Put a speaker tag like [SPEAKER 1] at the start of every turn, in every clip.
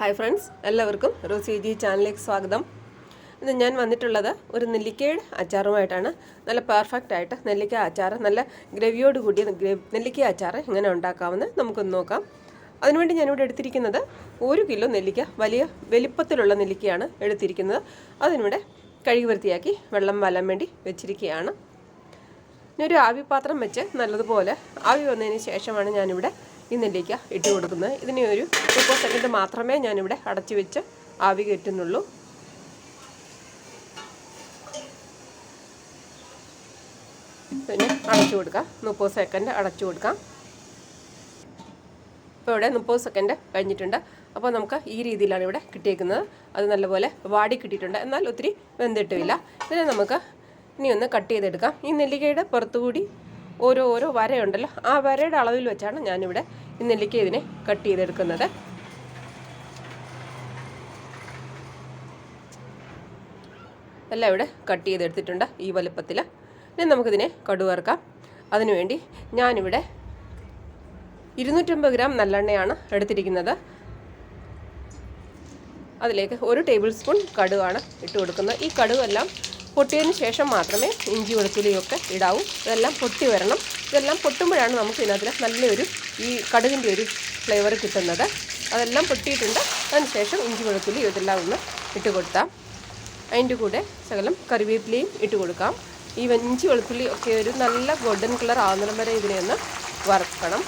[SPEAKER 1] Hi friends എല്ലാവർക്കും Rossi ji ചാനലിലേക്ക് സ്വാഗതം. ഇന്ന് ഞാൻ വന്നിട്ടുള്ളത് ഒരു നെല്ലിക്കയുടെ അച്ചാറുമായിട്ടാണ്. നല്ല പെർഫെക്റ്റ് ആയിട്ട് നെല്ലിക്ക അച്ചാർ നല്ല ഗ്രവിയോട് കൂടിയ നെല്ലിക്ക അച്ചാർ എങ്ങനെ ഉണ്ടാക്കാമെന്ന് നമുക്കൊന്ന് നോക്കാം. അതിനുവേണ്ടി ഞാനിവിടെ എടുത്തിരിക്കുന്നത് ഒരു കിലോ നെല്ലിക്ക വലിയ വലിപ്പത്തിലുള്ള നെല്ലിക്കയാണ് എടുത്തിരിക്കുന്നത്. അതിനിവിടെ കഴുകി വൃത്തിയാക്കി വെള്ളം വലാൻ വേണ്ടി വെച്ചിരിക്കുകയാണ്. ഇനി ഒരു ആവി പാത്രം വെച്ച് നല്ലതുപോലെ ആവി വന്നതിന് ശേഷമാണ് ഞാനിവിടെ ഈ നെല്ലിക്ക ഇട്ട് കൊടുക്കുന്നത്. ഇതിനെ ഒരു മുപ്പത് സെക്കൻഡ് മാത്രമേ ഞാനിവിടെ അടച്ചു വെച്ച് ആവി കയറ്റുന്നുള്ളൂ. പിന്നെ അടച്ചു കൊടുക്കാം. മുപ്പത് സെക്കൻഡ് അടച്ചു കൊടുക്കാം. ഇപ്പോൾ ഇവിടെ മുപ്പത് സെക്കൻഡ് കഴിഞ്ഞിട്ടുണ്ട്. അപ്പോൾ നമുക്ക് ഈ രീതിയിലാണ് ഇവിടെ കിട്ടിയേക്കുന്നത്. അത് നല്ലപോലെ വാടി കിട്ടിയിട്ടുണ്ട്. എന്നാൽ ഒത്തിരി വെന്തിട്ടുമില്ല. ഇതിനെ നമുക്ക് ഇനി ഒന്ന് കട്ട് ചെയ്തെടുക്കാം. ഈ നെല്ലിക്കയുടെ പുറത്തുകൂടി ഓരോ ഓരോ വരയുണ്ടല്ലോ. ആ വരയുടെ അളവിൽ വെച്ചാണ് ഞാനിവിടെ ഈ നെല്ലിക്ക ഇതിനെ കട്ട് ചെയ്തെടുക്കുന്നത്. എല്ലാം ഇവിടെ കട്ട് ചെയ്തെടുത്തിട്ടുണ്ട് ഈ വലുപ്പത്തിൽ ഇനി നമുക്കിതിനെ കടുവറുക്കാം. അതിനുവേണ്ടി ഞാനിവിടെ ഇരുന്നൂറ്റമ്പത് ഗ്രാം നല്ലെണ്ണയാണ് എടുത്തിരിക്കുന്നത്. അതിലേക്ക് ഒരു ടേബിൾ സ്പൂൺ കടുവാണ് ഇട്ട് കൊടുക്കുന്നത് ഈ കടുവെല്ലാം പൊട്ടിയതിന് ശേഷം മാത്രമേ ഇഞ്ചി വെളുത്തുള്ളിയൊക്കെ ഇടാവൂ. ഇതെല്ലാം പൊട്ടി വരണം. ഇതെല്ലാം പൊട്ടുമ്പോഴാണ് നമുക്ക് ഇതിനകത്ത് നല്ലൊരു ഈ കടുകിന്റെ ഒരു ഫ്ലേവർ കിട്ടുന്നത്. അതെല്ലാം പൊട്ടിയിട്ടുണ്ട്. അതിന് ശേഷം ഇഞ്ചി വെളുത്തുള്ളി ഇതെല്ലാം ഒന്ന് ഇട്ട് കൊടുത്താം. അതിന്റെ കൂടെ ശകലം കറിവേപ്പിലയും ഇട്ട് കൊടുക്കാം. ഈ ഇഞ്ചി വെളുത്തുള്ളി ഒക്കെ ഒരു നല്ല ഗോൾഡൻ കളർ ആവുന്നിടം വരെ ഇതിനെ ഒന്ന് വറുക്കണം.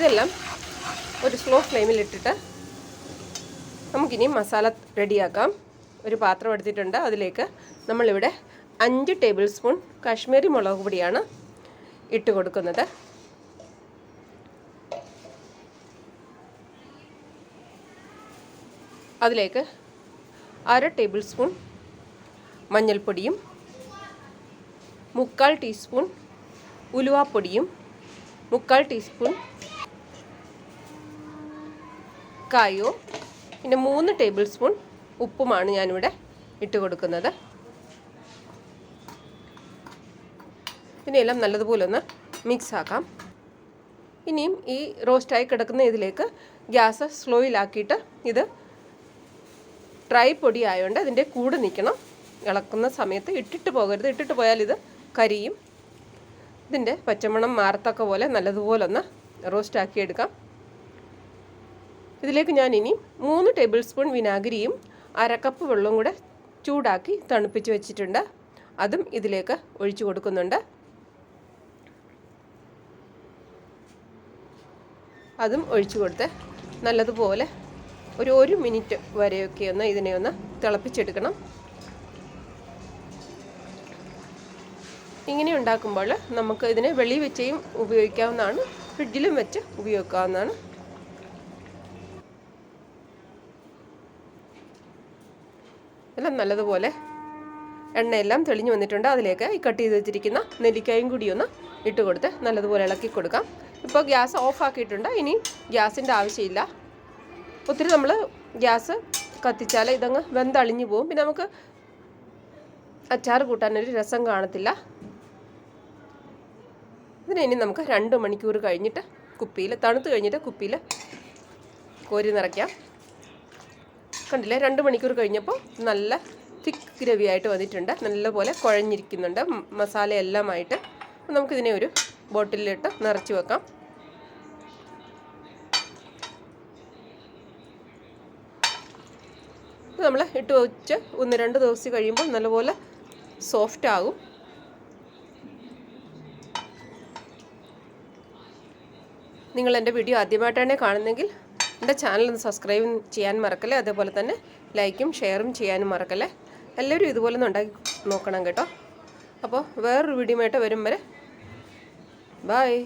[SPEAKER 1] ഇതെല്ലാം ഒരു സ്ലോ ഫ്ലെയിമിൽ ഇട്ടിട്ട് നമുക്കിനി മസാല റെഡിയാക്കാം ഒരു പാത്രം എടുത്തിട്ടുണ്ട്. അതിലേക്ക് നമ്മളിവിടെ അഞ്ച് ടേബിൾ സ്പൂൺ കാശ്മീരി മുളക് പൊടിയാണ് ഇട്ട് കൊടുക്കുന്നത്. അതിലേക്ക് അര ടേബിൾ സ്പൂൺ മഞ്ഞൾപ്പൊടിയും മുക്കാൽ ടീസ്പൂൺ ഉലുവാപ്പൊടിയും മുക്കാൽ ടീസ്പൂൺ കായോ പിന്നെ മൂന്ന് ടേബിൾ സ്പൂൺ ഉപ്പുമാണ് ഞാനിവിടെ ഇട്ട് കൊടുക്കുന്നത്. ഇതിനെല്ലാം നല്ലതുപോലെ ഒന്ന് മിക്സ് ആക്കാം. ഇനിയും ഈ റോസ്റ്റായി കിടക്കുന്ന ഇതിലേക്ക് ഗ്യാസ് സ്ലോയിലാക്കിയിട്ട് ഇത് ഡ്രൈ പൊടി ആയതുകൊണ്ട് അതിന്റെ കൂടെ നിൽക്കണം. ഇളക്കുന്ന സമയത്ത് ഇട്ടിട്ട് പോകരുത്. ഇട്ടിട്ട് പോയാൽ ഇത് കരിയും. ഇതിന്റെ പച്ചമണം മാറത്തക്ക പോലെ നല്ലതുപോലെ ഒന്ന് റോസ്റ്റാക്കി എടുക്കാം. ഇതിലേക്ക് ഞാൻ ഇനി മൂന്ന് ടേബിൾ സ്പൂൺ വിനാഗിരിയും അരക്കപ്പ് വെള്ളവും കൂടെ ചൂടാക്കി തണുപ്പിച്ച് വെച്ചിട്ടുണ്ട്. അതും ഇതിലേക്ക് ഒഴിച്ചു കൊടുക്കുന്നുണ്ട്. അതും ഒഴിച്ചു കൊടുത്ത് നല്ലതുപോലെ ഒരു ഒരു മിനിറ്റ് വരെയൊക്കെ ഒന്ന് ഇതിനെ ഒന്ന് തിളപ്പിച്ചെടുക്കണം. ഇങ്ങനെ ഉണ്ടാക്കുമ്പോൾ നമുക്ക് ഇതിനെ വെളി വെച്ചേയും ഉപയോഗിക്കാവുന്നതാണ്. ഫ്രിഡ്ജിലും വെച്ച് ഉപയോഗിക്കാവുന്നതാണ്. എല്ലാം നല്ലതുപോലെ എണ്ണയെല്ലാം തെളിഞ്ഞു വന്നിട്ടുണ്ട്. അതിലേക്ക് ഈ കട്ട് ചെയ്ത് വെച്ചിരിക്കുന്ന നെല്ലിക്കായും കൂടി ഒന്ന് ഇട്ട് കൊടുത്ത് നല്ലതുപോലെ ഇളക്കി കൊടുക്കാം. ഇപ്പോൾ ഗ്യാസ് ഓഫാക്കിയിട്ടുണ്ട് ഇനി ഗ്യാസിന്റെ ആവശ്യമില്ല. ഒത്തിരി നമ്മൾ ഗ്യാസ് കത്തിച്ചാൽ ഇതങ്ങ് വെന്തളിഞ്ഞു പോകും പിന്നെ നമുക്ക് അച്ചാർ കൂട്ടാനൊരു രസം കാണത്തില്ല. ഇതിനെ ഇനി നമുക്ക് രണ്ട് മണിക്കൂർ കഴിഞ്ഞിട്ട് കുപ്പിയിൽ തണുത്ത് കഴിഞ്ഞിട്ട് കുപ്പിയിൽ കോരി നിറയ്ക്കാം. കണ്ടില്ലേ? രണ്ട് മണിക്കൂർ കഴിഞ്ഞപ്പോൾ നല്ല തിക്ക് ഗ്രവി ആയിട്ട് വന്നിട്ടുണ്ട്. നല്ലപോലെ കുഴഞ്ഞിരിക്കുന്നുണ്ട്. മസാല എല്ലാമായിട്ട് നമുക്കിതിനെ ഒരു ബോട്ടിലിലിട്ട് നിറച്ച് വെക്കാം. ഇത് നമ്മൾ ഇട്ട് വെച്ച് ഒന്ന് രണ്ട് ദിവസം കഴിയുമ്പോൾ നല്ലപോലെ സോഫ്റ്റ് ആകും. നിങ്ങൾ എന്റെ വീഡിയോ ആദ്യമായിട്ടാണ് കാണുന്നതെങ്കിൽ എന്റെ ചാനൽ ഒന്ന് സബ്സ്ക്രൈബ് ചെയ്യാൻ മറക്കല്ലേ? അതേപോലെ തന്നെ ലൈക്കും ഷെയറും ചെയ്യാനും മറക്കല്ലേ? എല്ലാവരും ഇതുപോലെ ഒന്ന് ഉണ്ടാക്കി നോക്കണം കേട്ടോ. അപ്പോൾ വേറൊരു വീഡിയോ ആയിട്ട് വരും വരെ. ബായ്